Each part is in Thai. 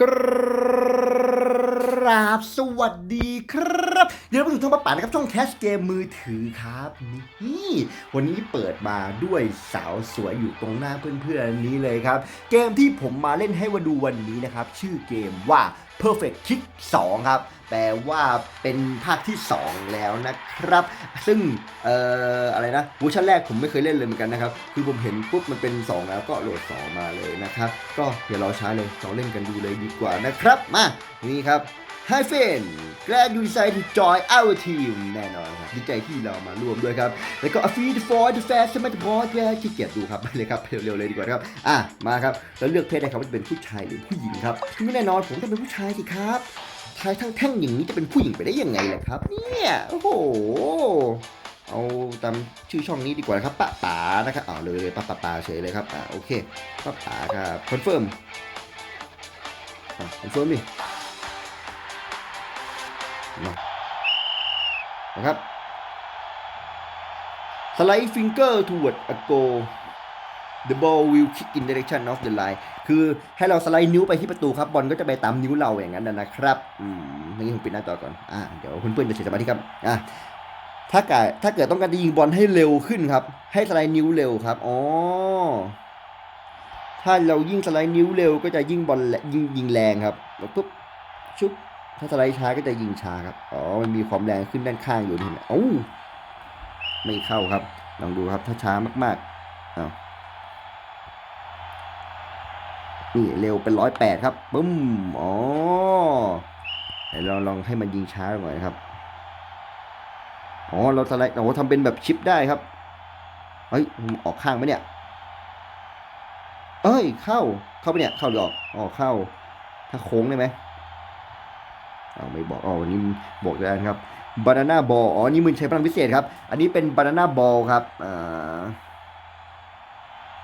กราบสวัสดีครับ เดี๋ยวเราไปถึงทางมาป่านะครับช่องแคสเกมมือถือครับนี่วันนี้เปิดมาด้วยสาวสวยอยู่ตรงหน้าเพื่อนๆนี้เลยครับ เกมที่ผมมาเล่นให้มาดูวันนี้นะครับ ชื่อเกมว่า Perfect Kick 2 ครับ แปลว่าเป็นภาคที่ 2 แล้วนะครับ ซึ่งเอ่ออะไรนะเวอร์ชันแรกผมไม่เคยเล่นเลยเหมือนกันนะครับ คือผมเห็นปุ๊บมันเป็น 2 แล้วก็โหลด 2 มาเลยนะครับ ก็อย่ารอช้าเลยเราเล่นกันดูเลยดีกว่านะครับ มา นี่ครับ Hi friend glad you decided to join our team แน่นอนครับดีใจที่เรามาร่วมด้วยครับ แล้วก็ a feed for the fast สมัติบอสแกขี้เกียจดูครับไปเลยครับเร็วๆเลยดีกว่าครับ อะ มาครับ แล้วเลือกเพศได้ครับว่าจะเป็นผู้ชายหรือผู้หญิงครับซึ่แน่นอนผมต้องเป็นผู้ชายสิครับชายทั้งแท่งอย่างนี้จะเป็นผู้หญิงไปได้ยังไงล่ะครับ เนี่ย โอ้โห เอาตามชื่อช่องนี้ดีกว่าครับป้าป๋านะครับเอาเลยเลยป้าป๋าป๋าเฉยเลยครับ อ่าโอเคป้าป๋าครับคอนเฟิร์มคอนเฟิร์มดิ นะครับสไลด์ฟิงเกอร์ toward a goal the ball will kick in direction of the line คือให้เราสไลด์นิ้วไปที่ประตูครับ บอลก็จะไปตามนิ้วเราอย่างนั้นนะครับ อืมนี่ผมปิดหน้าจอก่อน อ่า เดี๋ยวเพื่อนๆจะเสียสมาธิครับ อะถ้าเกิดถ้าเกิดต้องการจะยิงบอลให้เร็วขึ้นครับ ให้สไลด์นิ้วเร็วครับ อ๋อ ถ้าเรายิ่งสไลด์นิ้วเร็วก็จะยิ่งบอลยิงยิงแรงครับ ปุ๊บ ชุบ ถ้าสไลด์ช้าก็จะยิงช้าครับ อ๋อ มันมีความแรงขึ้นด้านข้างอยู่นี่นะโอ้ไม่เข้าครับ ลองดูครับ ถ้าช้ามากๆอ้าวนี่เร็วเป็นร้อยแปดครับปึ้ม อ๋อเดี๋ยวลองลองให้มันยิงช้าหน่อยครับ อ๋อ เราสไลด์ โอ้โหทำเป็นแบบชิปได้ครับ เฮ้ย ออกข้างไหมเนี่ย เอ้ย เข้า เข้าไปเนี่ย เข้าหรือออก อ๋อ เข้า ถ้าโค้งได้ไหม เอาไม่บอกอ๋อวันนี้บอกได้นะครับบานาน่าบอลอ๋อนี่มึงใช้พลังพิเศษครับ อันนี้เป็นบานาน่าบอลครับ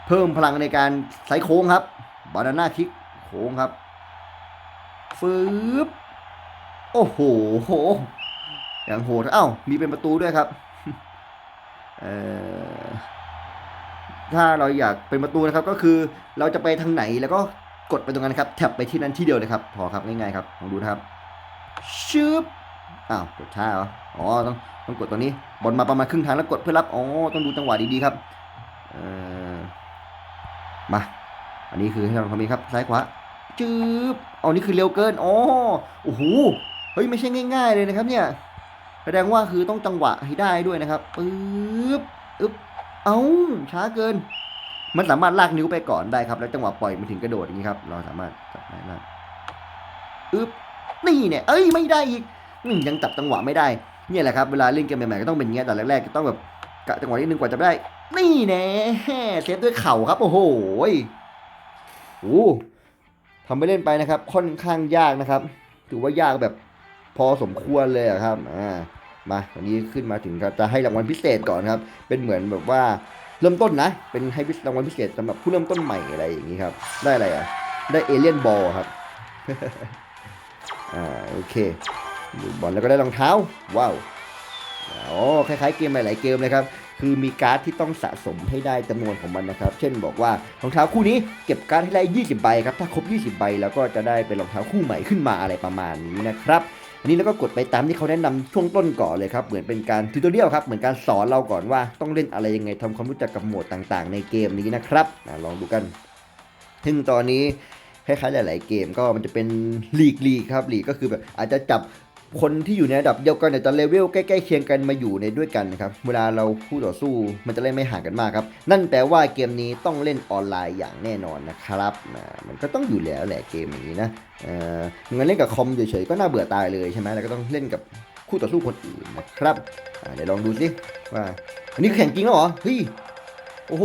เพิ่มพลังในการไซโค้งครับบานาน่าคิกโค้งครับฟืบโอ้โหอย่างโหดเอ้ามีเป็นประตูด้วยครับเอ่อถ้าเราอยากเป็นประตูนะครับก็คือเราจะไปทางไหนแล้วก็กดไปตรงนั้นครับแท็บไปที่นั้นที่เดียวเลยครับพอครับง่ายๆครับลองดูนะครับ ชึบอ้าวกดช้าเหรออ๋อต้องต้องกดตัวนี้บอลมาประมาณครึ่งทางแล้วกดเพื่อรับอ๋อต้องดูจังหวะดีๆครับเออมาอันนี้คือให้เราทำนี้ครับซ้ายขวาจึ๊บเอานี่คือเร็วเกินอ๋อโอ้โหเฮ้ยไม่ใช่ง่าย ๆเลยนะครับเนี่ยแสดงว่าคือต้องจังหวะให้ได้ด้วยนะครับปึ๊บอึ๊บเอ้าช้าเกิน มันสามารถลากนิ้วไปก่อนได้ครับ แล้วจังหวะปล่อยมันถึงกระโดดอย่างนี้ครับ เราสามารถจับได้ลากอึ๊บ นี่เนี่ยเอ้ยไม่ได้อีกยังจับจังหวะไม่ได้เนี่ยแหละครับเวลาเล่นเกมใหม่ๆก็ต้องเป็นอย่างเงี้ยแต่แรกๆก็ต้องแบบกะจังหวะนิดนึงกว่าจะได้ นี่แน่เซฟด้วยเข่าครับ โอ้โหโอ้ทำไปเล่นไปนะครับ ค่อนข้างยากนะครับ ถือว่ายากแบบพอสมควรเลยครับอ่ามาวันนี้ขึ้นมาถึงครับจะให้รางวัลพิเศษก่อนครับ เป็นเหมือนแบบว่าเริ่มต้นนะ เป็นให้รางวัลพิเศษสำหรับผู้เริ่มต้นใหม่อะไรอย่างนี้ครับ ได้อะไรอะ ได้เอเลียนบอลครับ อ่าโอเคดูบอลแล้วก็ได้รองเท้าว้าวอ๋อคล้ายๆเกมหลายๆเกมเลยครับคือมีการ์ดที่ต้องสะสมให้ได้จำนวนของมันนะครับ เช่นบอกว่ารองเท้าคู่นี้เก็บการ์ดให้ได้ 20 ใบครับ ถ้าครบ 20 ใบแล้วก็จะได้เป็นรองเท้าคู่ใหม่ขึ้นมาอะไรประมาณนี้นะครับ อันนี้เราก็กดไปตามที่เขาแนะนำช่วงต้นก่อนเลยครับ เหมือนเป็นการทิวตอเรียลครับ เหมือนการสอนเราก่อนว่าต้องเล่นอะไรยังไงทำความรู้จักกับโหมดต่างๆ ในเกมนี้นะครับลองดูกัน ซึ่งตอนนี้ คล้ายๆหลาย ๆ เกมก็มันจะเป็นลีกลีกครับลีกก็คือแบบอาจจะจับคนที่อยู่ในระดับเดียวกันแต่จะเลเวลใกล้ๆเคียงกันมาอยู่ในด้วยกันนะครับเวลาเราคู่ต่อสู้มันจะเล่นไม่ห่างกันมากครับ นั่นแปลว่าเกมนี้ต้องเล่นออนไลน์อย่างแน่นอนนะครับมันก็ต้องอยู่แล้วแหละเกมอย่างนี้นะเอองั้นเล่นกับคอมเฉยๆก็น่าเบื่อตายเลยใช่ไหมแล้วก็ต้องเล่นกับคู่ต่อสู้คนอื่นนะครับเดี๋ยวลองดูสิว่าอันนี้แข่งจริงแล้วเหรอเฮ้ยโอ้โห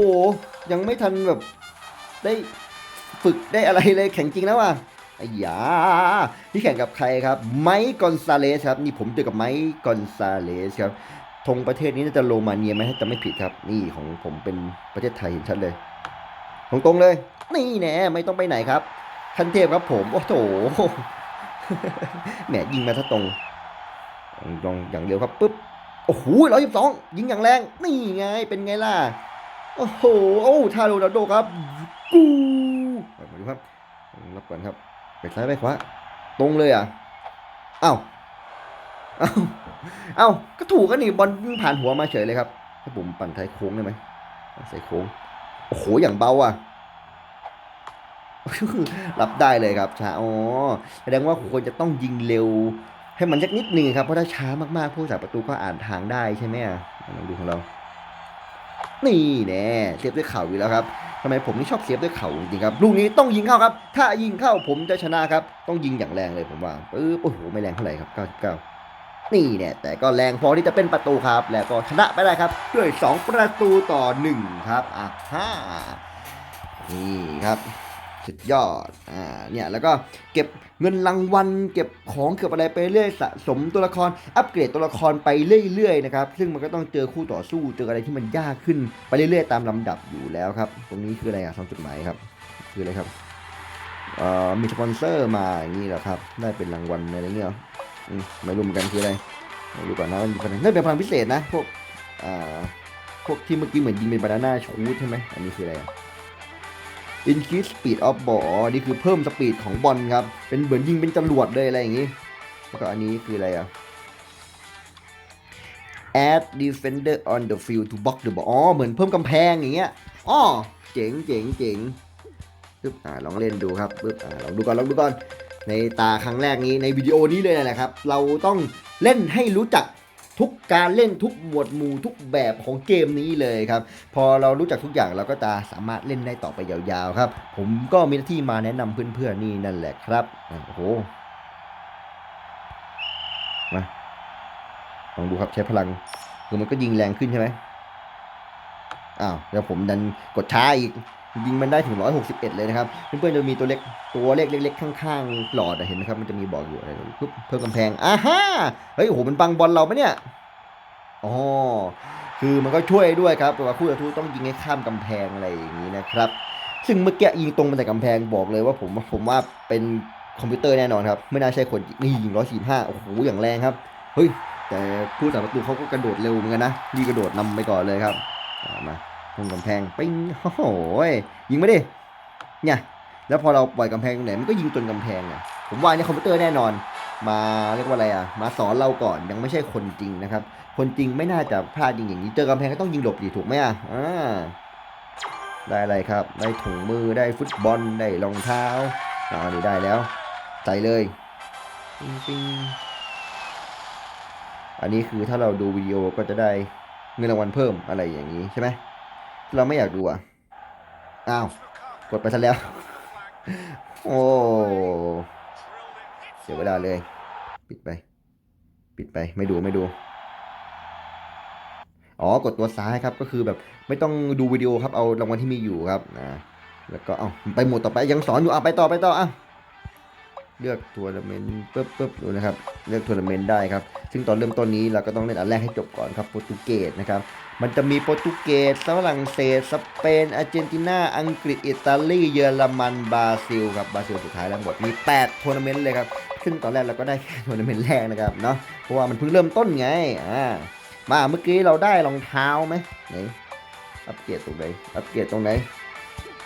ยังไม่ทันแบบได้ ฝึกได้อะไรเลยแข่งจริงแล้วอะไอ้ยาที่แข่งกับใครครับ ไมค์กอนซาเลสครับ นี่ผมเจอกับไมค์กอนซาเลสครับธงประเทศนี้น่าจะโรมาเนียไหมจะไม่ผิดครับ นี่ของผมเป็นประเทศไทยเห็นชัดเลยตรงๆเลย นี่แน่ไม่ต้องไปไหนครับคันเทพครับผม โอ้โหแหมยิงมาถ้าตรงลองอย่างเร็วครับปุ๊บโอ้โหร้อยสิบสองยิงอย่างแรง นี่ไงเป็นไงล่ะ โอ้โหโอ้ทาโรนัลโดครับกููครับรับก่อนครับ ไปซ้ายไปขวาตรงเลยอะเอ้าเอ้าเอ้าก็ถูกกันนี่บอลผ่านหัวมาเฉยเลยครับให้ผมปั่นท้ายโค้งได้ไหมใส่โค้งโอ้โหอย่างเบาอะรับได้เลยครับช้าอ๋อแสดงว่าควรจะต้องยิงเร็ว ให้มันสักนิดนึงครับเพราะถ้าช้ามากๆผู้สาประตูก็อ่านทางได้ใช่ไหมอะลองดูของเรา นี่แน่เซฟด้วยเข่าอยู่แล้วครับ ทำไมผมนี่ชอบเซฟด้วยเข่าจริงครับ ลูกนี้ต้องยิงเข้าครับ ถ้ายิงเข้าผมจะชนะครับ ต้องยิงอย่างแรงเลยผมว่าปึ๊บโอ้โห ไม่แรงเท่าไหร่ครับ99 นี่เนี่ย แต่ก็แรงพอที่จะเป็นประตูครับ แล้วก็ชนะไปได้ครับ ด้วย 2 ประตูต่อ 1 ครับอะฮ่านี่ครับ สุดยอด อ่า เนี่ย แล้วก็เก็บเงินรางวัล เก็บของเก็บอะไรไปเรื่อย สะสมตัวละคร อัปเกรดตัวละครไปเรื่อยๆนะครับ ซึ่งมันก็ต้องเจอคู่ต่อสู้ เจออะไรที่มันยากขึ้นไปเรื่อยๆ ตามลำดับอยู่แล้วครับ ตรงนี้คืออะไรอะสองจุดหมายครับ คืออะไรครับ เอ่อ มีสปอนเซอร์มาอย่างนี้เหรอครับ ได้เป็นรางวัลอะไรเงี้ยอืมไม่รู้เหมือนกันคืออะไรไม่รู้ก่อนนะมันมีพลังนั่นเป็นพลังพิเศษนะ พวก อ่า พวกที่เมื่อกี้เหมือนยิงเป็นบานาน่าชูดใช่ไหมอันนี้คืออะไรอะ increase speed of ball นี่คือเพิ่มสปีดของบอลครับ เป็นเหมือนยิงเป็นจรวดเลยอะไรอย่างนี้ แล้วก็อันนี้คืออะไรอะ add defender on the field to block the ball อ๋อ เหมือนเพิ่มกำแพงอย่างเงี้ย อ๋อ เจ๋งเจ๋งเจ๋งปึ๊บอ่าลองเล่นดูครับปึ๊บอ่าลองดูก่อนลองดูก่อน ในตาครั้งแรกนี้ในวิดีโอนี้เลยนะครับ เราต้องเล่นให้รู้จัก ทุกการเล่นทุกหมวดหมู่ทุกแบบของเกมนี้เลยครับ พอเรารู้จักทุกอย่างเราก็จะสามารถเล่นได้ต่อไปยาวๆครับ ผมก็มีหน้าที่มาแนะนำเพื่อนๆนี่นั่นแหละครับโอ้โหมาลองดูครับใช้พลังคือมันก็ยิงแรงขึ้นใช่ไหมอ้าวแล้วผมดันกดช้าอีก ยิงมันได้ถึง 161 เลยนะครับ เพื่อนๆจะมีตัวเล็กตัวเลขเล็กๆข้างๆหลอดเห็นไหมครับ มันจะมีบอกอยู่อะไรปุ๊บเพิ่มกำแพงอ่าฮะเฮ้ยโอ้โหมันบังบอลเราปะเนี่ยอ๋อคือมันก็ช่วยด้วยครับแต่ว่าคู่ต่อสู้ต้องยิงให้ข้ามกำแพงอะไรอย่างนี้นะครับ ซึ่งเมื่อกี้ยิงตรงมาแต่กำแพงบอกเลยว่าผมผมว่าเป็นคอมพิวเตอร์แน่นอนครับ ไม่น่าใช่คนนี่ยิง145 โอ้โหอย่างแรงครับ เฮ้ย แต่ผู้สาประตูเขาก็กระโดดเร็วเหมือนกันนะนี่กระโดดนำไปก่อนเลยครับมา ตรงกำแพงปิ้งโอ้โหยยิงไม่ดิเนี่ยแล้วพอเราปล่อยกำแพงตรงไหนมันก็ยิงจนกำแพงอะผมว่าเนี่ยคอมพิวเตอร์แน่นอน มาเรียกว่าอะไรอะ มาสอนเราก่อนยังไม่ใช่คนจริงนะครับ คนจริงไม่น่าจะพลาดยิงอย่างนี้เจอกำแพงก็ต้องยิงหลบดีถูกไหมอะอ่าได้อะไรครับได้ถุงมือได้ฟุตบอลได้รองเท้าอ่านี่ได้แล้วใส่เลยปิงปิงอันนี้คือถ้าเราดูวิดีโอก็จะได้เงินรางวัลเพิ่มอะไรอย่างนี้ใช่ไหม เราไม่อยากดูอะ อ้าว กดไปซะแล้ว โอ้เสียเวลาเลย ปิดไป ปิดไปไม่ดูไม่ดู อ๋อกดตัวซ้ายครับก็คือแบบไม่ต้องดูวิดีโอครับเอารางวัลที่มีอยู่ครับนะแล้วก็เอาไปหมดต่อไปยังสอนอยู่อะไปต่อไปต่ออะ เลือกทัวร์นาเมนต์ปึ๊บปึ๊บดูนะครับ เลือกทัวร์นาเมนต์ได้ครับ ซึ่งตอนเริ่มต้นนี้เราก็ต้องเล่นอันแรกให้จบก่อนครับโปรตุเกสนะครับ มันจะมีโปรตุเกสฝรั่งเศส สเปน อาร์เจนตินา อังกฤษ อิตาลี เยอรมัน บราซิลครับ บราซิลสุดท้ายแล้วหมด มี8ทัวร์นาเมนต์เลยครับ ซึ่งตอนแรกเราก็ได้แค่ทัวร์นาเมนต์แรกนะครับเนาะ เพราะว่ามันเพิ่งเริ่มต้นไง อ่า มาเมื่อกี้เราได้รองเท้าไหมไหน อัปเกรดตรงไหน อัปเกรดตรงไหน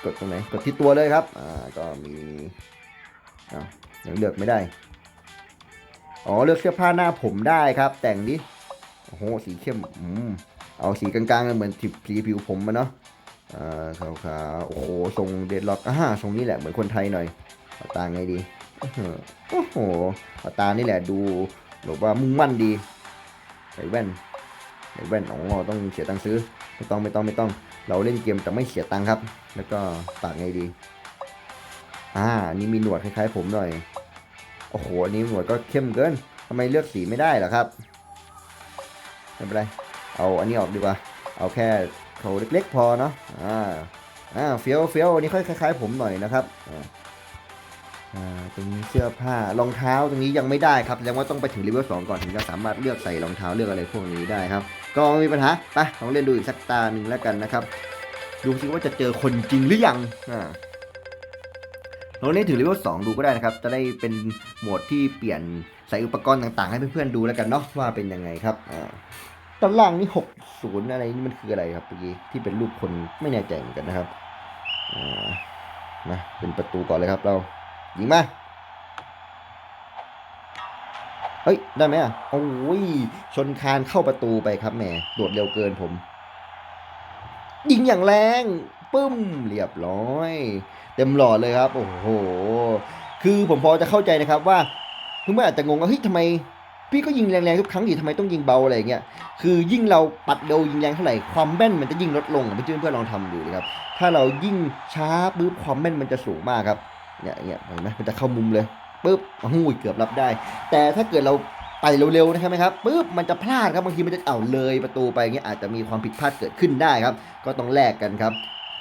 กดตรงไหน กดที่ตัวเลยครับ อ่า ก็มีอ้า ยังเลือกไม่ได้ อ๋อเลือกเสื้อผ้าหน้าผมได้ครับ แต่งดิโอ้โหสีเข้มอืมเอาสีกลางๆเหมือนสีผิวผมมาเนาะอ่าขาวๆโอ้โหทรงเดดล็อกอ่าทรงนี้แหละเหมือนคนไทยหน่อยเอาตาไงดีโอ้โหเอาตานี่แหละดูแบบว่ามุ่งมั่นดีใส่แว่นใส่แว่นอ๋อต้องเสียตังค์ซื้อไม่ต้องไม่ต้องไม่ต้อง เราเล่นเกมแต่ไม่เสียตังค์ครับ แล้วก็ปากไงดี อ่านนี้มีหนวดคล้ายๆผมหน่อย โอ้โห อันนี้หนวดก็เข้มเกินทำไมเลือกสีไม่ได้ล่ะครับไม่เป็นไร เอาอันนี้ออกดีกว่า เอาแค่เขาเล็กๆพอเนาะ อ่า อ่า เฟี้ยวเฟี้ยวอันนี้ค่อยคล้ายๆ ผมหน่อยนะครับ อ่า ตรงนี้เสื้อผ้ารองเท้าตรงนี้ยังไม่ได้ครับแสดงว่าต้องไปถึงเลเวลสองก่อนถึงจะสามารถเลือกใส่รองเท้าเลือกอะไรพวกนี้ได้ครับ ก็ไม่มีปัญหา ไปลองเล่นดูอีกสักตาหนึ่งแล้วกันนะครับ ดูซิว่าจะเจอคนจริงหรือยัง อ่า เราเล่นถึงเลเวลสองดูก็ได้นะครับ จะได้เป็นโหมดที่เปลี่ยนใส่อุปกรณ์ต่างๆ ให้เพื่อนๆดูแล้วกันเนาะว่าเป็นยังไงครับอ่าตอนางนี่หกศูนย์อะไรนี่มันคืออะไรครับเมื่อกี้ที่เป็นรูปคนไม่แน่ใจเหมือนกันนะครับอ่ามาเป็นประตูก่อนเลยครับเรายิงมาเฮ้ย ได้ไหมอะโอ้ยชนคานเข้าประตูไปครับแหมโดดเร็วเกินผม ยิงอย่างแรง ปึ้มเรียบร้อย เต็มหลอดเลยครับ โอ้โห คือผมพอจะเข้าใจนะครับว่าเพื่อนอาจจะงงว่าเฮ้ยทำไม พี่ก็ยิงแรงๆทุกครั้งดิทำไมต้องยิงเบาอะไรอย่างเงี้ยคือยิ่งเราปัดเร็วยิงแรงเท่าไหร่ความแม่นมันจะยิ่งลดลงเพื่อนเพื่อนลองทำดูนะครับถ้าเรายิ่งช้าปุ๊บความแม่นมันจะสูงมากครับเนี่ยเนี่ยเห็นไหมมันจะเข้ามุมเลยปุ๊บอ้าวเกือบรับได้ แต่ถ้าเกิดเราไปเร็วๆนะครับไหมครับปุ๊บมันจะพลาดครับบางทีมันจะเอาเลยประตูไปเงี้ยอาจจะมีความผิดพลาดเกิดขึ้นได้ครับ ก็ต้องแลกกันครับ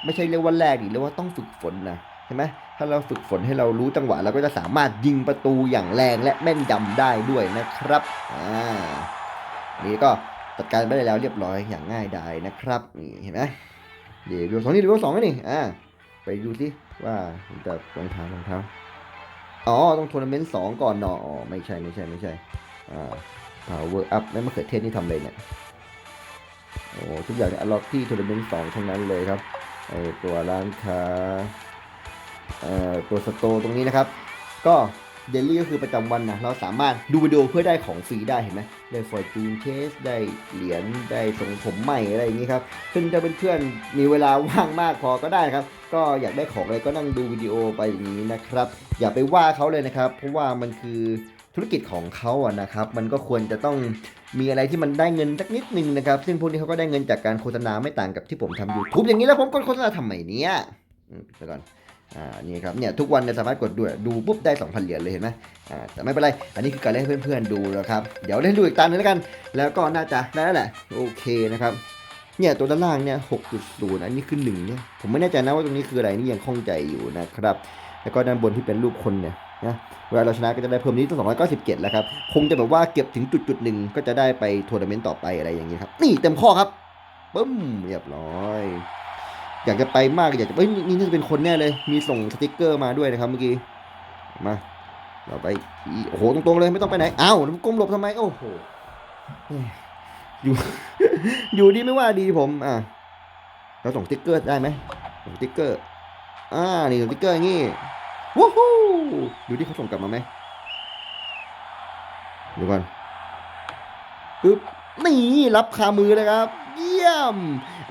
ไม่ใช่เรียกว่าแลกดิเรียกว่าต้องฝึกฝนนะใช่ไหมถ้าเราฝึกฝนให้เรารู้จังหวะเราก็จะสามารถยิงประตูอย่างแรงและแม่นยำได้ด้วยนะครับอ่านี่ก็จัดการไปได้แล้วเรียบร้อยอย่างง่ายดายนะครับนี่เห็นไหมเดี๋ยวดูสองนี่เดูสองนี่อ่าไปดูสิว่าจะรองเท้ารองเท้าอ๋อต้องทัวร์นาเมนต์สองก่อนเนาะอ๋อไม่ใช่ไม่ใช่ไม่ใช่อ่า power up นั่นมะเขือเทศนี่ทำเลยเนี่ยโอ้ทุกอย่างเนี่ยล็อกที่ทัวร์นาเมนต์สองทั้งนั้นเลยครับ ไอตัวร้านค้าตัวสโตร์ตรงนี้นะครับ ก็เดลี่ก็คือประจำวันนะเราสามารถดูวิดีโอเพื่อได้ของฟรีได้เห็นไหมได้ฟอยจูนเคสได้เหรียญได้ทรงผมใหม่อะไรอย่างนี้ครับซึ่งถ้าเพื่อนๆมีเวลาว่างมากพอก็ได้ครับ ก็อยากได้ของอะไรก็นั่งดูวิดีโอไปอย่างนี้นะครับ อย่าไปว่าเขาเลยนะครับ เพราะว่ามันคือธุรกิจของเขาอะนะครับ มันก็ควรจะต้อง มีอะไรที่มันได้เงินสักนิดนึงนะครับ ซึ่งพวกนี้เขาก็ได้เงินจากการโฆษณาไม่ต่างกับที่ผมทำ YouTube อย่างนี้แล้วผมกดโฆษณาทำไมเนี่ยไปก่อนอ่านี่ครับเนี่ยทุกวันเนี่ยสามารถกดดูดูปุ๊บได้ 2,000 เหรียญเลยเห็นไหมอ่าแต่ไม่เป็นไร อันนี้คือการเล่นให้เพื่อนๆดูนะครับ เดี๋ยวเล่นดูอีกตาหนึงแล้วกัน แล้วก็น่าจะได้แล้วแหละโอเคนะครับเนี่ยตัวด้านล่างเนี่ย6.0อันนี้คือ1เนี่ยผมไม่แน่ใจนะว่าตรงนี้คืออะไรนี่ยังข้องใจอยู่นะครับ แล้วก็ด้านบนที่เป็นรูปคนเนี่ย นะเวลาเราชนะก็จะได้เพิ่มนี้ตั้ง297 แล้วครับ คงจะแบบว่าเก็บถึงจุดจุดหนึ่งก็จะได้ไปทัวร์นาเมนต์ต่อไปอะไรอย่างนี้ครับ นี่เต็มข้อครับปึ้มเรียบร้อย อยากจะไปมากอยากจะเอ้ยนี่นี่าจะเป็นคนแน่เลย มีส่งสติกเกอร์มาด้วยนะครับเมื่อกี้ มา เราไปโอ้โหตรงๆเลยไม่ต้องไปไหนอ้าวก้มหลบทำไมโอ้โหอยู่ อยู่ดีไม่ว่าดีผม อะเราส่งสติ๊กเกอร์ได้ไหมส่งสติ๊กเกอร์ อ่า นี่ส่งสติ๊กเกอร์อย่างงี้ วู้ฮู้ดูที่เขาส่งกลับมาไหมเดี๋ยวก่อนปึ๊บนี่รับคามือเลยครับ เยี่ยม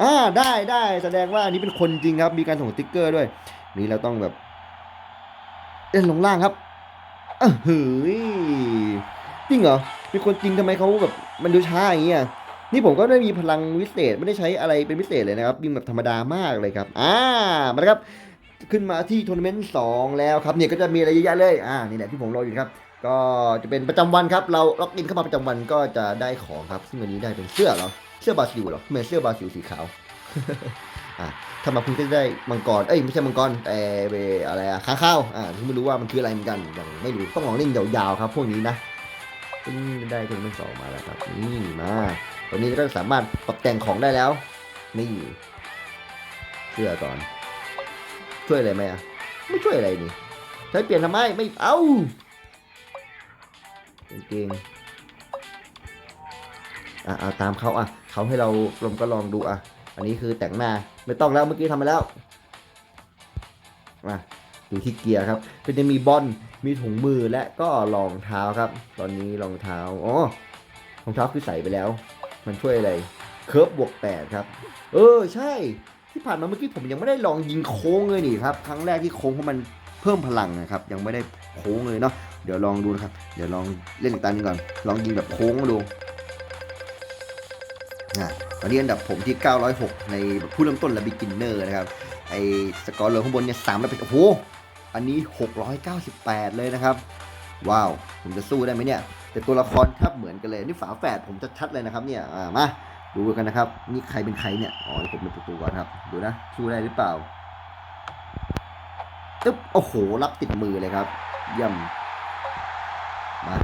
อ่าได้ได้แสดงว่าอันนี้เป็นคนจริงครับ มีการส่งสติ๊กเกอร์ด้วย นี่เราต้องแบบเล่นลงล่างครับเออเฮ้ยจริงเหรอเป็นคนจริงทำไมเขาแบบมันดูช้าอย่างเงี้ยนี่ผมก็ได้มีพลังวิเศษไม่ได้ใช้อะไรเป็นพิเศษเลยนะครับวิ่งแบบธรรมดามากเลยครับ อ่ามาแล้วครับ ขึ้นมาที่ทัวร์นาเมนต์สองแล้วครับเนี่ยก็จะมีอะไรเยอะแยะเลยอ่านี่แหละที่ผมรออยู่ครับก็จะเป็นประจำวันครับเราล็อกอินเข้ามาประจำวันก็จะได้ของครับซึ่งวันนี้ได้เป็นเสื้อเหรอเสื้อบราซิลเหรอไม่เสื้อบราซิลสีขาวอ่าถ้ามาคุณก็จะได้มังกรเอ้ยไม่ใช่มังกรแต่เบอะไรอะค้างข้าวอ่าที่ไม่รู้ว่ามันคืออะไรเหมือนกันยังไม่รู้ต้องลองเล่นยาวๆครับ พวกนี้นะซึ่งได้ทัวร์นาเมนต์สองมาแล้วครับนี่มาตอนนี้ก็สามารถปรับแต่งของได้แล้วนี่เสื้อก่อน ช่วยอะไรไหมอะ ไม่ช่วยอะไรนี่ใช้เปลี่ยนทำไมไม่เอาเก่งๆอะเอาตามเขาอะเขาให้เราลมก็ลองดูอะ อันนี้คือแต่งหน้าไม่ต้องแล้วเมื่อกี้ทำไปแล้วมาดูที่เกียร์ครับก็จะมีบอลมีถุงมือและก็รองเท้าครับ ตอนนี้รองเท้าอ๋อรองเท้าคือใส่ไปแล้ว มันช่วยอะไรเคิร์ฟบวกแปดครับ เออใช่ ที่ผ่านมาเมื่อกี้ผมยังไม่ได้ลองยิงโค้งเลยนี่ครับครั้งแรกที่โค้งเพราะมันเพิ่มพลังนะครับ ยังไม่ได้โค้งเลยเนาะเดี๋ยวลองดูนะครับ เดี๋ยวลองเล่นอีกตาหนึงก่อน ลองยิงแบบโค้งดูนะตอนนี้อันดับผมที่ 906 ในผู้เริ่มต้นและ beginner นะครับ ไอสกอร์เลยข้างบนเนี่ยสามร้อยเป็นโอ้โห อันนี้ 698 เลยนะครับ ว้าว ผมจะสู้ได้ไหมเนี่ย แต่ตัวละครแทบเหมือนกันเลย นี่ฝาแฝดผมจะชัดเลยนะครับเนี่ย อ่า มา ดูกันนะครับ นี่ใครเป็นใครเนี่ย อ๋อผมเป็นประตูก่อนครับ ดูนะ สู้ได้หรือเปล่า ตึ๊บ โอ้โห รับติดมือเลยครับ เยี่ยม มา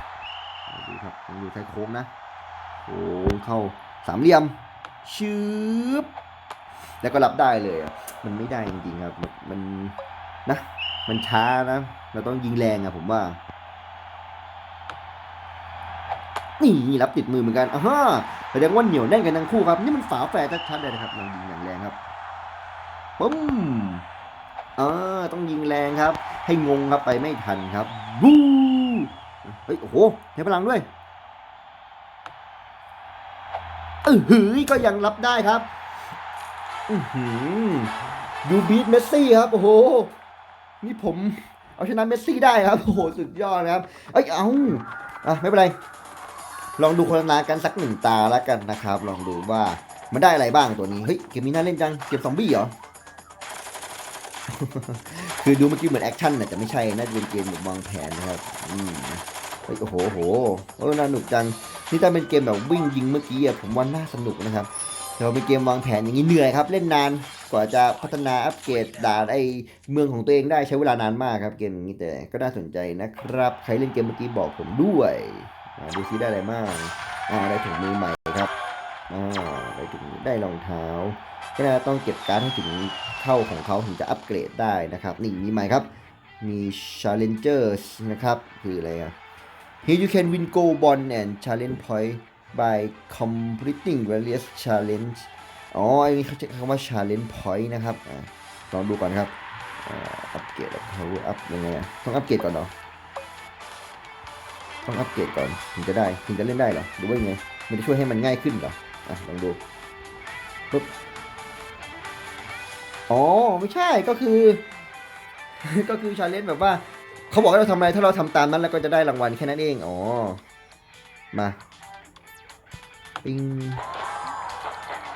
ดูครับผมดูใช้โค้งนะโค้งเข้าสามเหลี่ยม ชืบแล้วก็รับได้เลย มันไม่ได้จริงๆครับ มันมันนะ มันช้านะ เราต้องยิงแรงอะผมว่า นี่รับติดมือเหมือนกันอ่าฮะแสดงว่าเหนียวแน่นกันทั้งคู่ครับ นี่มันฝาแฝดชัดเลยนะครับยิงอย่างแรงครับปุ๊มอ่าต้องยิงแรงครับ ให้งงครับไปไม่ทันครับบูเฮ้ยโอ้โหใช้พลังด้วยเออหือก็ยังรับได้ครับอือหือยูบีทเมสซี่ครับโอ้โหนี่ผมเอาชนะเมสซี่ได้ครับโอ้โหสุดยอดนะครับเอ้ยเอาอะไม่เป็นไร ลองดูโฆษณากันสักหนึ่งตาแล้วกันนะครับ ลองดูว่ามันได้อะไรบ้างตัวนี้ เฮ้ย เกมนี้น่าเล่นจัง เกมซอมบี้เหรอ คือดูเมื่อกี้เหมือนแอคชั่นน่ะแต่ไม่ใช่ น่าจะเป็นเกมแบบวางแผนนะครับอืมเฮ้ยโอ้โหโอ้โหเออน่าสนุกจัง นี่ถ้าเป็นเกมแบบวิ่งยิงเมื่อกี้อะผมว่าน่าสนุกนะครับแต่เป็นเกมวางแผนอย่างนี้เหนื่อยครับ เล่นนานกว่าจะพัฒนาอัปเกรดด่านไอเมืองของตัวเองได้ใช้เวลานานมากครับเกมอย่างนี้แต่ก็น่าสนใจนะครับ ใครเล่นเกมเมื่อกี้บอกผมด้วย ดูซิได้อะไรบ้างได้ถุงมือใหม่ครับได้ถุงได้รองเท้าก็น่าจะต้องเก็บการ์ดให้ถึงเท่าของเขาถึงจะอัปเกรดได้นะครับ นี่มีใหม่ครับ มี Challengers นะครับ คืออะไรอะ Here you can win gold bond and challenge point by completing various challenge อ๋ออันนี้เขาใช้คำว่า challenge point นะครับอลองดูก่อนครับอัปเกรดเขาอัพยังไงต้องอัปเกรดก่อนเหรอ ต้องอัปเกรดก่อนถึงจะได้ถึงจะเล่นได้หรอหรือว่ายังไงมันจะช่วยให้มันง่ายขึ้นหรออะลองดูปุ๊บอ๋อไม่ใช่ก็คือ ก็คือชาเลนจ์แบบว่าเขาบอกให้เราทำอะไรถ้าเราทำตามนั้นแล้วก็จะได้รางวัลแค่นั้นเองอ๋อมาปิง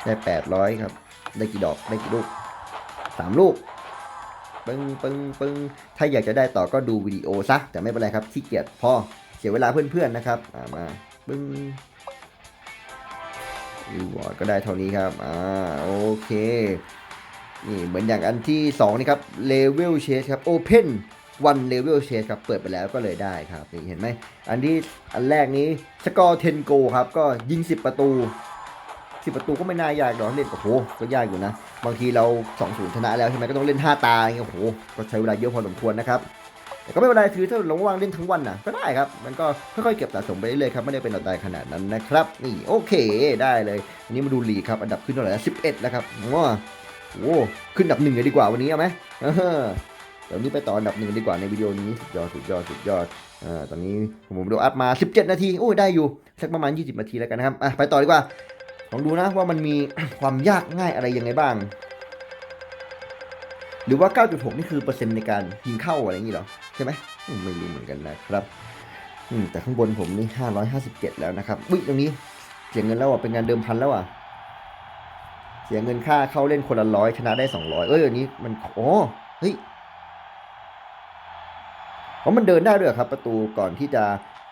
ได้แปดร้อยครับ ได้กี่ดอกได้กี่ลูกสามลูกปึ้งปึ้งปึ้งถ้าอยากจะได้ต่อก็ดูวิดีโอซะแต่ไม่เป็นไรครับขี้เกียจพอ สียเวลาเพื่อนๆนะครับอ่ามาปึ้งรีวอร์ดก็ได้เท่านี้ครับอ่าโอเคนี่เหมือนอย่างอันที่ 2 นี่ครับ Level Chase ครับ Open One Level Chase ครับเปิดไปแล้วก็เลยได้ครับนี่เห็นไหมอันที่อันแรกนี้สกอร์10โกครับก็ยิง 10 ประตู 10 ประตูก็ไม่น่ายากหรอกเล่นโอ้โหก็ยากอยู่นะ บางทีเรา2-0ชนะแล้วใช่ไหมก็ต้องเล่น 5 ตาอย่างเงี้ยโอ้โหก็ใช้เวลาเยอะพอสมควรนะครับ แต่ก็ไม่เป็นไรคือถ้าเราว่างเล่นทั้งวันน่ะก็ได้ครับ มันก็ค่อยๆเก็บสะสมไปเรื่อยๆครับ ไม่ได้เป็นเราตายขนาดนั้นนะครับ นี่โอเคได้เลย อันนี้มาดูลีครับ อันดับขึ้นเท่าไหร่นะ11แล้วครับว้าโอ้ขึ้นอันดับหนึ่งเลยดีกว่าวันนี้เอาไหมเออเดี๋ยวนี้ไปต่ออันดับหนึ่งดีกว่าในวิดีโอนี้สุดยอดสุดยอดสุดยอดอ่าตอนนี้ผมดูอัพมา 17 นาทีโอ้ยได้อยู่สักประมาณ 20 นาทีแล้วกันนะครับอะไปต่อดีกว่าลองดูนะว่ามันมีความยากง่ายอะไรยังไงบ้าง หรือว่า 9.6 นี่คือเปอร์เซ็นต์ในการยิงเข้าอะไรอย่างนี้เหรอ ใช่ไหมไม่รู้เหมือนกันนะครับแต่ข้างบนผมนี่557แล้วนะครับอุ้ยตรงนี้เสียเงินแล้วอะเป็นงานเดิมพันแล้วอะ เสียเงินค่าเข้าเล่นคนละร้อยชนะได้สองร้อยเอ้ยอันนี้มันโอ้เฮ้ยเพราะมันเดินได้ด้วยครับ ประตูก่อนที่จะ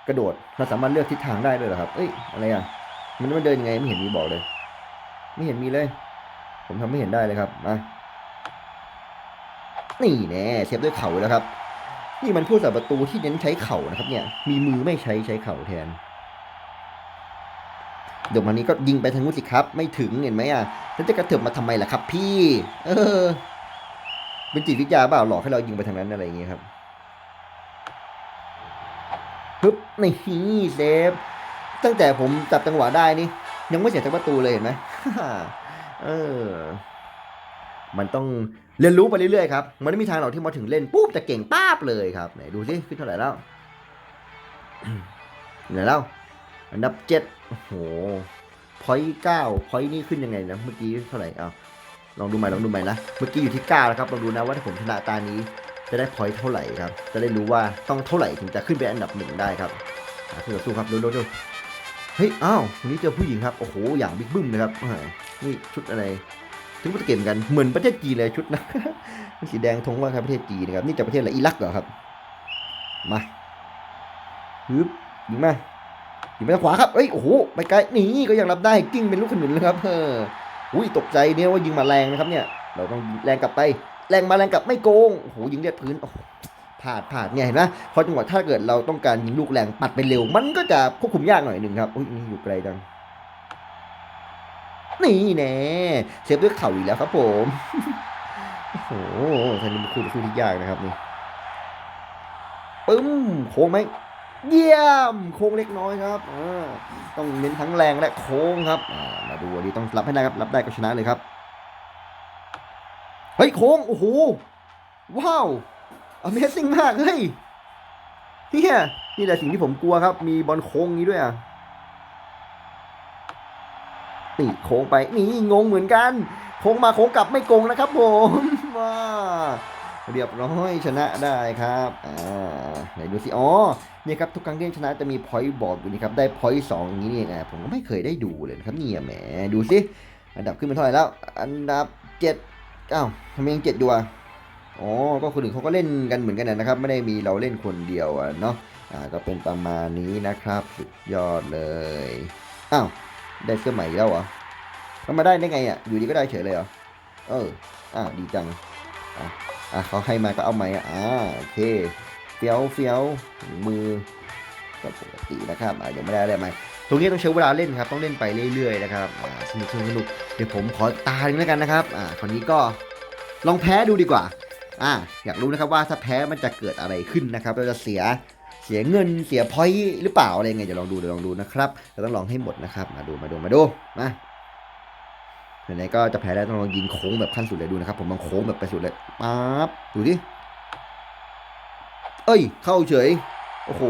กระโดดเราสามารถเลือกทิศทางได้ด้วยเหรอครับเอ้ยอะไรอะ มันมันเดินยังไงไม่เห็นมีบอกเลย ไม่เห็นมีเลย ผมทำไม่เห็นได้เลยครับมานี่แน่เซฟด้วยเข่าแล้วครับ นี่มันผู้สาประตูที่เน้นใช้เข่านะครับ เนี่ย มีมือไม่ใช้ใช้เข่าแทนเดี๋ยววันนี้ก็ยิงไปทางนู้นสิครับ ไม่ถึงเห็นไหมอะแล้วจะกระเถิบมาทำไมล่ะครับ พี่ เออ เป็นจิตวิทยาเปล่าหลอกให้เรายิงไปทางนั้นอะไรอย่างเงี้ยครับปึ๊บนี่เซฟตั้งแต่ผมจับจังหวะได้นี่ ยังไม่เสียทั้งประตูเลยเห็นไหมเออ มันต้อง เรียนรู้ไปเรื่อยๆครับ มันไม่มีทางหรอกที่มาถึงเล่นปุ๊บจะเก่งป้าบเลยครับ ไหนดูสิขึ้นเท่าไหร่แล้วไหนแล้ว อันดับเจ็ดโอ้โหพอยต์เก้าพอยต์นี่ขึ้นยังไงนะ เมื่อกี้เท่าไหร่เอาลองดูใหม่ลองดูใหม่นะ เมื่อกี้อยู่ที่เก้าแล้วครับลองดูนะว่าถ้าผมชนะตานี้จะได้พอยต์เท่าไหร่ครับ จะได้รู้ว่าต้องเท่าไหร่ถึงจะขึ้นไปอันดับหนึ่งได้ครับอะสู้สู้ครับเร็วเร็วเฮ้ย อ้าววันนี้เจอผู้หญิงครับ โอ้โห อย่างบิ๊กบึ้มเลยครับนี่ชุดอะไร ถึงประเกมกันเหมือนประเทศจีนเลยชุดนะสีแดงธงว่าครับประเทศจีนนะครับนี่จากประเทศอะไรอิรักเหรอครับมาฮึบยิงมายิงไปขวาครับเอ้ยโอ้โหไปไกลนี่ก็ยังรับได้กิ้งเป็นลูกขนุนเลยครับเอออุ้ยตกใจเนี่ยว่ายิงมาแรงนะครับเนี่ย เราต้องแรงกลับไป แรงมาแรงกลับไม่โกงโอ้โหยิงเลียดพื้นโอ้โหพลาดพลาดเนี่ยเห็นไหมพอจังหวะถ้าเกิดเราต้องการยิงลูกแรงปัดไปเร็ว มันก็จะควบคุมยากหน่อยหนึ่งครับอุ้ยนี่อยู่ไกลจัง นี่แน่เซฟด้วยเข่าอีกแล้วครับผมโอ้โหท่านนี้เป็นคู่คู่ที่ยากนะครับนี่ปึ้มโค้งไหมเยี่ยม โค้งเล็กน้อยครับต้องเน้นทั้งแรงและโค้งครับมาดูอันนี้ต้องรับให้ได้ครับ รับได้ก็ชนะเลยครับ เฮ้ย โค้ง โอ้โห ว้าว Amazing มาก เฮ้ยเนี่ยนี่แหละสิ่งที่ผมกลัวครับ มีบอลโค้งนี้ด้วยอะ นี่โค้งไปนี่งงเหมือนกัน โค้งมาโค้งกลับไม่โกงนะครับผมว้าเรียบร้อยชนะได้ครับอ่าไหนดูสิอ๋อเนี่ยครับทุกครั้งที่ชนะจะมีพอยต์บอกอยู่นี่ครับได้พอยต์สองอย่างนี้นี่เองไงผมก็ไม่เคยได้ดูเลยครับเนี่ยแหมดูสิอันดับขึ้นเป็นเท่าไหร่แล้ว อันดับเจ็ดอ้าวทำไมยังเจ็ดอยู่อะอ๋อก็คนอื่นเขาก็เล่นกันเหมือนกันนะครับ ไม่ได้มีเราเล่นคนเดียวอะเนาะอ่าก็เป็นประมาณนี้นะครับ สุดยอดเลยอ้าว ได้เสื้อใหม่แล้วเหรอมันมาได้ได้ไงอะ อยู่ดีก็ได้เฉยเลยเหรอ เออ อ่าดีจัง อะอะเขาให้มาก็เอาไหมอะอ่าโอเค เฟี้ยวเฟี้ยวมือก็ปกตินะครับอ่าเดี๋ยวไม่ได้อะไรไหมตรงนี้ต้องใช้เวลาเล่นครับ ต้องเล่นไปเรื่อยๆนะครับ อ่าสนุกสนุกเดี๋ยวผมขอตาหนึ่งแล้วกันนะครับ อ่าคนนี้ก็ลองแพ้ดูดีกว่า อ่า อยากรู้นะครับว่าถ้าแพ้มันจะเกิดอะไรขึ้นนะครับ เราจะเสีย สียเงินเสียพอยต์หรือเปล่าอะไรไงเดี๋ยวลองดูเดี๋ยวลองดูนะครับเราต้องลองให้หมดนะครับ มาดูมาดูมาดูมาไหนก็จะแพ้ได้ต้องลองยิงโค้งแบบขั้นสุดเลยดูนะครับ ผมลองโค้งแบบไปสุดเลยปั๊บดูดิเอ้ย เข้าเฉย โอ้โห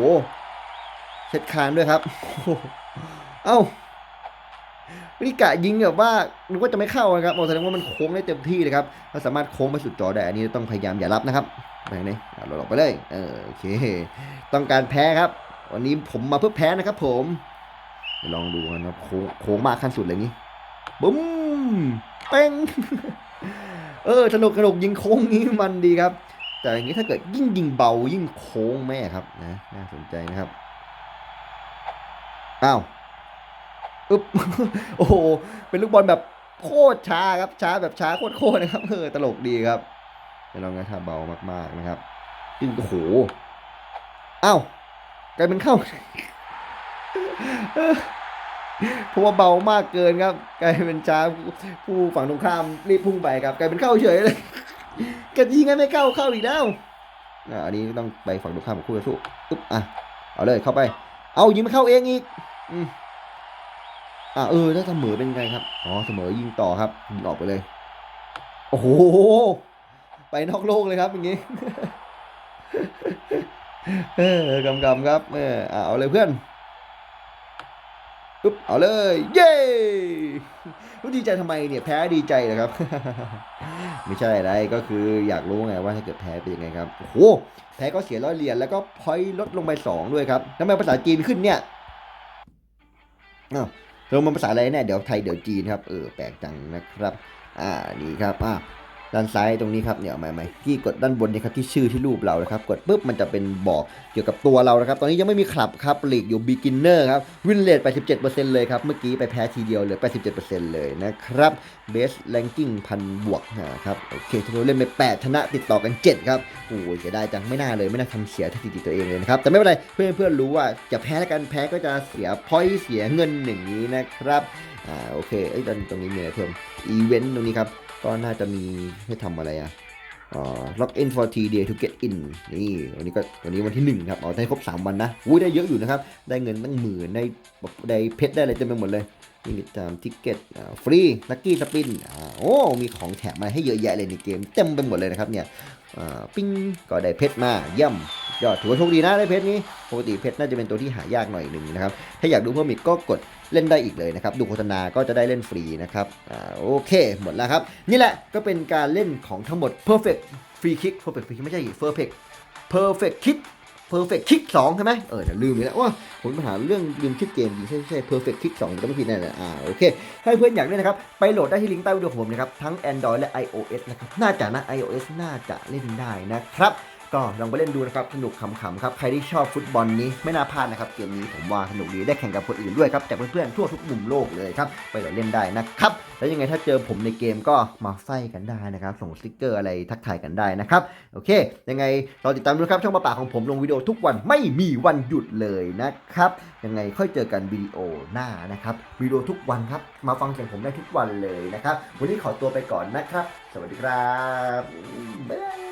เช็ดคานด้วยครับโอ้โหเอ้า นี่กะยิงแบบว่านึกว่าจะไม่เข้านะครับโอ้แสดงว่ามันโค้งได้เต็มที่เลยครับเราสามารถโค้งไปสุดจอได้อันนี้ต้องพยายามอย่ารับนะครับไปไหนอะเราหลบไปเลยเออโอเค ต้องการแพ้ครับ วันนี้ผมมาเพื่อแพ้นะครับ ผมลองดูกันนะโค้งโค้งมากขั้นสุดเลยนี้บุ้มเป้งเออสนุกสนุกยิงโค้งนี้มันดีครับ แต่อย่างนี้ถ้าเกิดยิ่งยิงเบายิ่งโค้งแม่ครับนะน่าสนใจนะครับอ้าว อึ๊บโอ้โหเป็นลูกบอลแบบโคตรช้าครับช้าแบบช้าโคตรๆนะครับเออตลกดีครับเดี๋ยวลองนะถ้าเบามากๆนะครับอึ้งโอ้โหอ้าวกลายเป็นเข้าเพราะว่าเบามากเกินครับกลายเป็นช้าผู้ฝั่งตรงข้ามรีบพุ่งไปครับกลายเป็นเข้าเฉยเลยกระยิงไงไม่เข้าเข้าอีกแล้วอ่าอันนี้ต้องไปฝั่งตรงข้ามของคู่ต่อสู้อึ๊บอะเอาเลยเข้าไป เอายิงไม่เข้าเองอีกอืม อ่าเออถ้าเสมอเป็นไงครับ อ๋อเสมอยิงต่อครับยิงออกไปเลย โอ้โห ไปนอกโลกเลยครับอย่างงี้ เออกำกำครับ เอออ่าเอาเลยเพื่อนปึ๊บเอาเลย เย้รู้ดีใจทำไมเนี่ยแพ้ดีใจเหรอครับ ไม่ใช่อะไรก็คืออยากรู้ไงว่าถ้าเกิดแพ้เป็นยังไงครับโอ้โหแพ้ก็เสียร้อยเหรียญแล้วก็พอยต์ลดลงไปสองด้วยครับทำไมภาษาจีนขึ้นเนี่ยอ้าว เธอมันภาษาอะไรเนี่ยเดี๋ยวไทยเดี๋ยวจีนครับเออแปลกจังนะครับ อ่านี่ครับอ่า ด้านซ้ายตรงนี้ครับเนี่ยหมายหมายที่กดด้านบนนี่ครับที่ชื่อที่รูปเรานะครับกดปุ๊บมันจะเป็นบอกเกี่ยวกับตัวเรานะครับตอนนี้ยังไม่มีคลับครับลีกอยู่ beginner ครับวินเลท87%เลยครับเมื่อกี้ไปแพ้ทีเดียวเหลือ87%เลยนะครับเบสแรงกิ้งพันบวกนะครับโอเคทุกคนเล่นไป8ชนะติดต่อกัน 7 ครับโอ้ยเสียดายจังไม่น่าเลยไม่น่าทำเสียสถิติตัวเองเลยนะครับแต่ไม่เป็นไรเพื่อนเพื่อนๆรู้ว่าจะแพ้แล้วกันแพ้ก็จะเสียพอยเสียเงินอย่างนี้นะครับอ่าโอเคเอ้ตรงตรงนี้มีอะไรเพิ่มอีเวนต์ตรงนี้ครับ ก็น่าจะมีให้ทำอะไรอะอ่า log in for t day to get in นี่วันนี้ก็วันนี้วันที่หนึ่งครับเอาได้ครบ 3 วันนะอุ้ยได้เยอะอยู่นะครับ ได้เงินตั้งหมื่นได้ได้เพชรได้อะไรเต็มไปหมดเลยนี่ตามทิกเก็ตฟรีลักกี้สปินโอ้ มีของแถมมาให้เยอะแยะเลยในเกมเต็มไปหมดเลยนะครับเนี่ย ปิ้งก็ได้เพชรมาเย่ำยอดถือว่าโชคดีนะได้เพชรนี้ปกติเพชรน่าจะเป็นตัวที่หายากหน่อยหนึ่งนะครับ ถ้าอยากดูเพิ่มอีกก็กดเล่นได้อีกเลยนะครับ ดูโฆษณาก็จะได้เล่นฟรีนะครับอ่าโอเคหมดแล้วครับ นี่แหละก็เป็นการเล่นของทั้งหมด perfect free kick perfect free kick ไม่ใช่ perfect perfect kick perfect kick 2ใช่ไหมเออเดี๋ยวลืมไปแล้วว่าผมปัญหาเรื่องลืมคิดเกมจริงใช่ใช่ perfect kick 2ก็ไม่ผิดแน่เลยอ่าโอเคถ้าเพื่อนอยากเล่นนะครับ ไปโหลดได้ที่ลิงก์ใต้วิดีโอของผมนะครับ ทั้ง Android และ iOS นะครับ น่าจะนะ iOS น่าจะเล่นได้นะครับ ก็ลองไปเล่นดูนะครับสนุกขำๆครับใครที่ชอบฟุตบอลนี้ไม่น่าพลาดนะครับเกมนี้ผมว่าสนุกดีได้แข่งกับคนอื่นด้วยครับจากเพื่อนๆทั่วทุกมุมโลกเลยครับไปเล่นได้นะครับแล้วยังไงถ้าเจอผมในเกมก็มาไฟกันได้นะครับส่งสติกเกอร์อะไรทักทายกันได้นะครับโอเค ยังไงรอติดตามดูครับช่องมาปาของผมลงวิดีโอทุกวันไม่มีวันหยุดเลยนะครับยังไงค่อยเจอกันวิดีโอหน้านะครับวิดีโอทุกวันครับมาฟังเสียงผมได้ทุกวันเลยนะครับวันนี้ขอตัวไปก่อนนะครับ สวัสดีครับบ๊ายบาย